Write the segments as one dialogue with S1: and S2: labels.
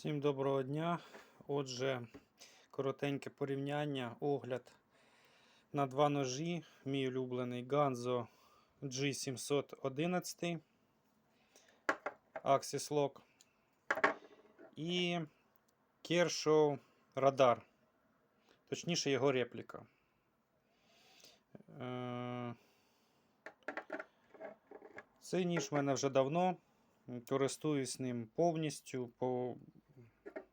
S1: Всім доброго дня. Отже, коротеньке порівняння, огляд на два ножі. Мій улюблений Ganzo G711 Axis Lock і Kershaw Radar. Точніше, його репліка. Е, Цей ніж в мене вже давно. Користуюсь ним повністю, по...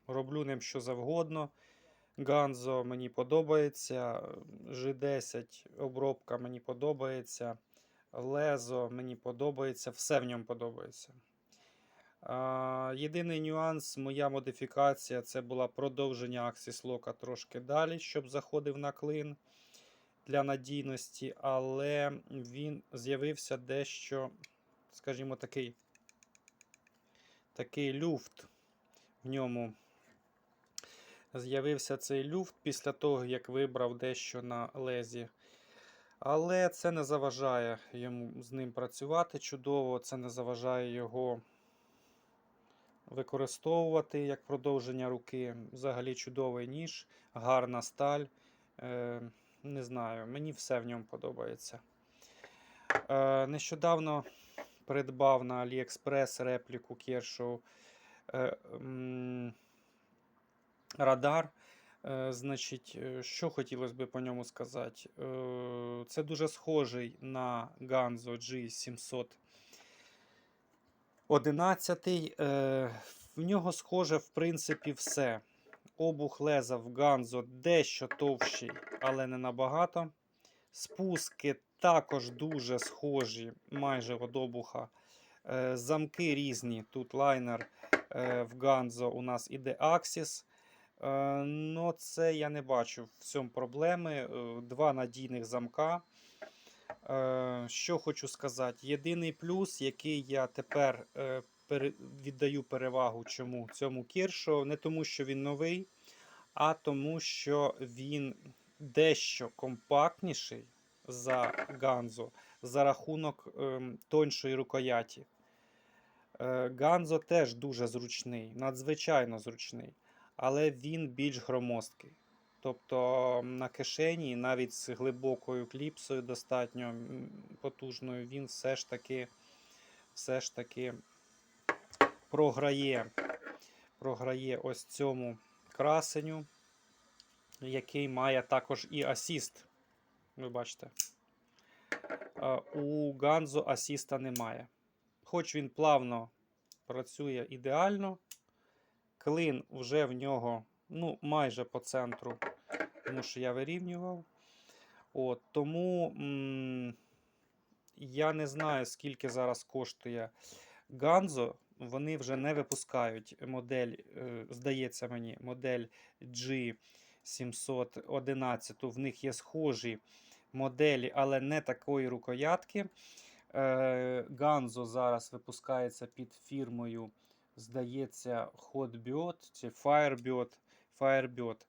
S1: роблю ним що завгодно. Ганзо мені подобається. G10 обробка мені подобається. Лезо мені подобається, все в ньому подобається. Єдиний нюанс, моя модифікація це була продовження Axis Lock трошки далі, щоб заходив на клин для надійності, але він з'явився дещо, скажімо, такий такий люфт в ньому. З'явився цей люфт після того, як вибрав дещо на лезі. Але це не заважає йому з ним працювати чудово, це не заважає його використовувати як продовження руки. Взагалі чудовий ніж, гарна сталь. Е, Не знаю, мені все в ньому подобається. Е, Нещодавно придбав на AliExpress репліку Kershaw е, радар. Е, Значить, е, що хотілося б по ньому сказати? Е, Це дуже схожий на Ganzo G711. Е, В нього схоже, в принципі, все. Обух леза в Ganzo дещо товщий, але не набагато. Спуски також дуже схожі, майже від обуха. Замки різні. Тут лайнер в Ganzo у нас іде Axis. Ну, це я не бачу в цьому проблеми. Е, Два надійних замка. Е, Що хочу сказати, єдиний плюс, який я тепер віддаю перевагу чому цьому кіршу, не тому, що він новий, а тому, що він дещо компактніший за Ганзо за рахунок ем, тоншої рукояті. Ганзо теж дуже зручний, надзвичайно зручний, але він більш громоздкий. Тобто на кишені, навіть з глибокою кліпсою достатньо потужною, він все ж таки, все ж таки програє, програє ось цьому красеню, який має також і асіст. Ви бачите. У Ганзо асіста немає. Хоч він плавно працює ідеально, клин вже в нього ну, майже по центру, тому що я вирівнював. От, тому м, я не знаю, скільки зараз коштує Ганзо. Вони вже не випускають модель, е, здається мені, модель G711. В них є схожі моделі, але не такої рукоятки. Ганзо зараз випускається під фірмою, здається, Hotbird чи Firebird. Firebird.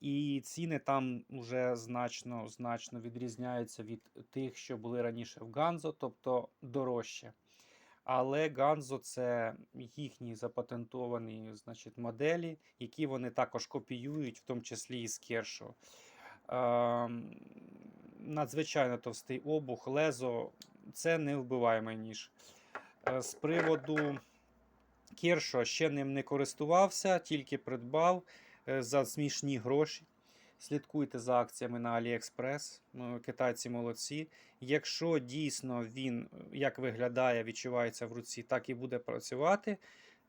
S1: І ціни там вже значно значно відрізняються від тих, що були раніше в Ганзо, тобто дорожче. Але Ганзо це їхні запатентовані значить, моделі, які вони також копіюють, в тому числі і з Кершо. Ем, надзвичайно товстий обух, лезо це не вбиваємий ніж. Е, З приводу Кершо ще ним не користувався, тільки придбав е, за смішні гроші. Слідкуйте за акціями на AliExpress. Ну, Китайці молодці. Якщо дійсно він як виглядає, відчувається в руці, так і буде працювати.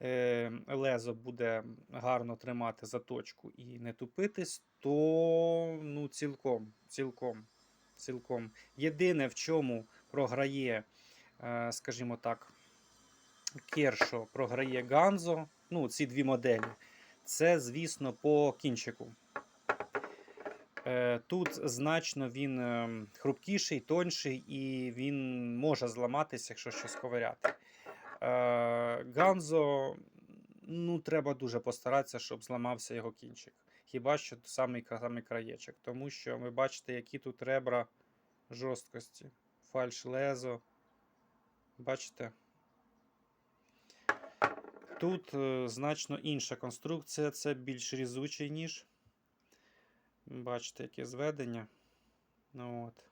S1: е, Лезо буде гарно тримати заточку і не тупитись, то ну, цілком, цілком, цілком. Єдине, в чому програє, е, скажімо так, Кершо програє Ганзо, ну, ці дві моделі, це, звісно, по кінчику. Е, Тут значно він е, хрупкіший, тонший, і він може зламатися, якщо щось ковиряти. Е, Ганзо, ну, треба дуже постаратися, щоб зламався його кінчик. Хіба що самий, самий краєчок. Тому що ви бачите, які тут ребра жорсткості. Фальш лезо. Бачите? Тут е, значно інша конструкція, це більш різучий ніж. Бачите, яке зведення. Ну, от.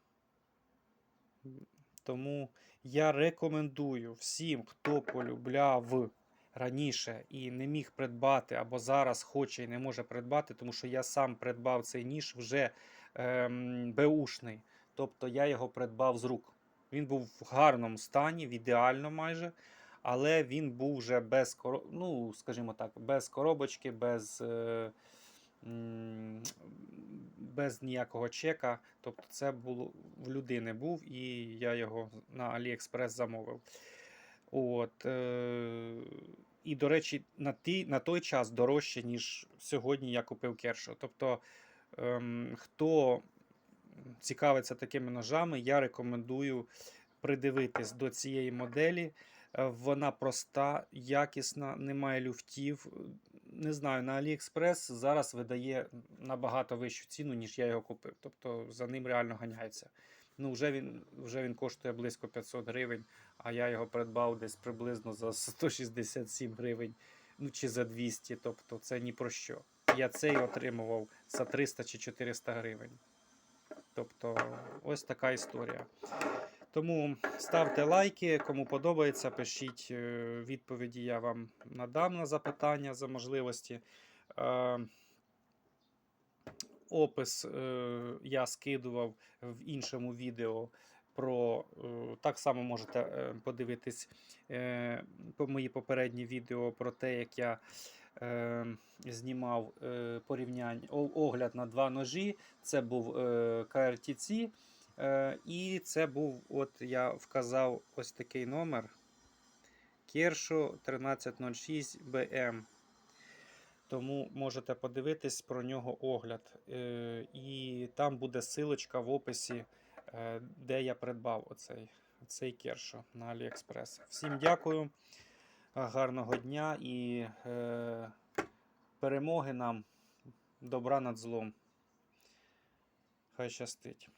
S1: Тому я рекомендую всім, хто полюбляв раніше і не міг придбати, або зараз хоче і не може придбати, тому що я сам придбав цей ніж вже ем, беушний. Тобто я його придбав з рук. Він був в гарному стані, в ідеально майже, але він був вже без коро... ну, скажімо так, без коробочки, без, е, без ніякого чека. Тобто це було в людини був, і я його на AliExpress замовив. От, е, і, до речі, на, ті, на той час дорожче, ніж сьогодні я купив Кершо. Тобто, ем, хто цікавиться такими ножами, я рекомендую придивитись до цієї моделі. Е, Вона проста, якісна, немає люфтів. Не знаю, на AliExpress зараз видає набагато вищу ціну, ніж я його купив. Тобто за ним реально ганяється. Ну, вже він, вже він коштує близько 500 гривень, а я його придбав десь приблизно за 167 гривень, ну чи за 200. Тобто це ні про що. Я цей отримував за 300 чи 400 гривень. Тобто, ось така історія. Тому ставте лайки, кому подобається, пишіть е, відповіді, я вам надам на запитання за можливості. Е, Опис е, я скидував в іншому відео. Про так само можете подивитись по мої попередні відео про те, як я знімав порівняння огляд на два ножі. Це був е, і це був, от я вказав ось такий номер Kershaw 1306 BM. Тому можете подивитись про нього огляд. Е, І там буде силочка в описі, е, де я придбав оцей, цей кершо на AliExpress. Всім дякую, гарного дня і е, перемоги нам, добра над злом. Хай щастить.